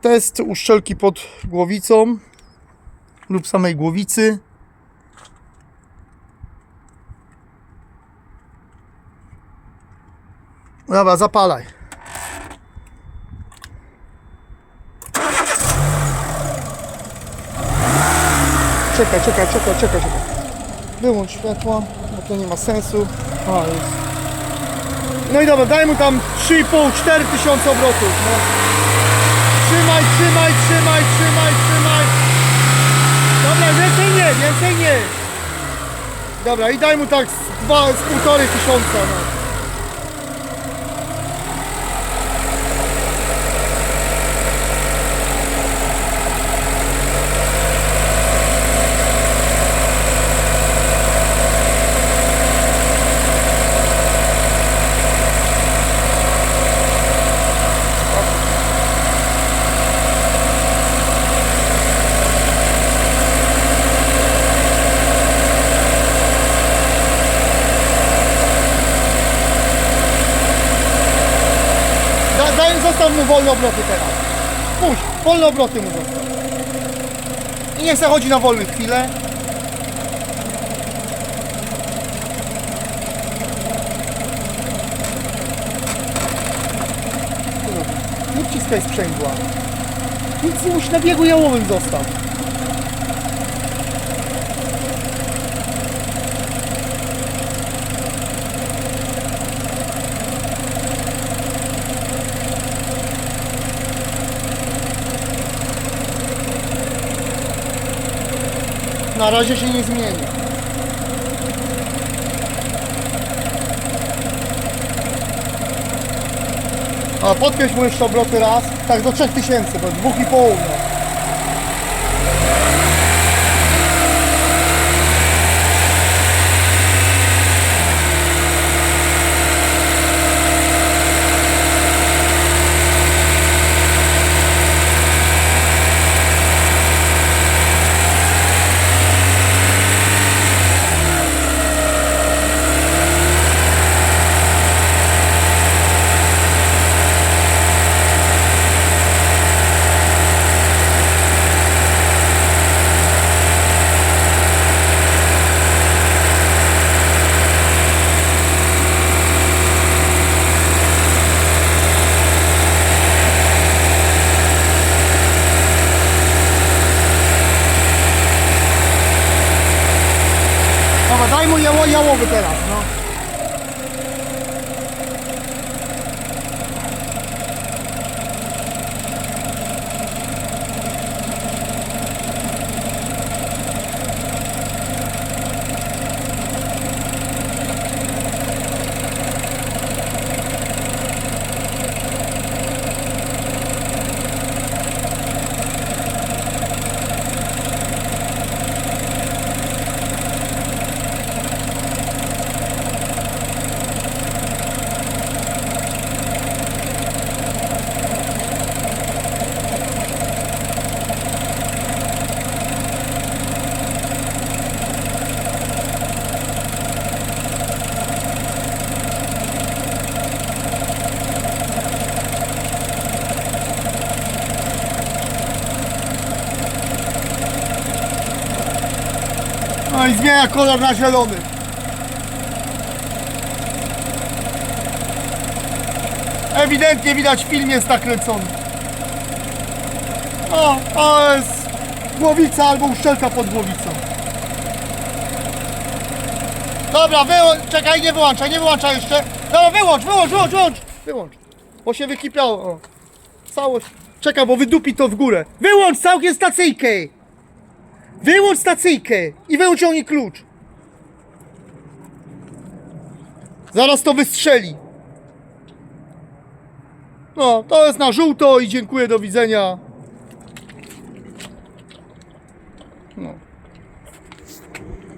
Test uszczelki pod głowicą lub samej głowicy. Dobra, zapalaj. Czekaj, czekaj, czekaj, czekaj, czekaj. Wyłącz światła, bo to nie ma sensu. A, jest. No i dobra, daj mu tam 3,5-4 tysiące obrotów. No. Trzymaj, trzymaj, trzymaj, trzymaj, trzymaj. Dobra, więcej nie, więcej nie. Dobra, i daj mu tak z, dwa, z półtorej tysiąca. No. Da, daj, zostaw mu wolne obroty teraz. Puść, wolne obroty mu zostaw. I niech se chodzi na wolne chwilę. Nie wciskaj sprzęgła. Nic nie musi na biegu jałowym zostaw. Na razie się nie zmieni. A podpiąć mu jeszcze obroty raz, tak do 3000, bo 2,5 no. Mu jało, jałowy teraz, no. No i zmienia kolor na zielony. Ewidentnie widać film jest nakręcony. O, to jest głowica albo uszczelka pod głowicą. Dobra, wyłącz, czekaj, nie wyłączaj, nie wyłączaj jeszcze. Dobra, wyłącz, wyłącz, wyłącz, wyłącz, wyłącz. Bo się wykipiało. O. Całość. Czekaj, bo wydupi to w górę. Wyłącz całkiem stacyjkę. Wyłącz stacyjkę i wyciągnij klucz. Zaraz to wystrzeli. No, to jest na żółto i dziękuję, do widzenia.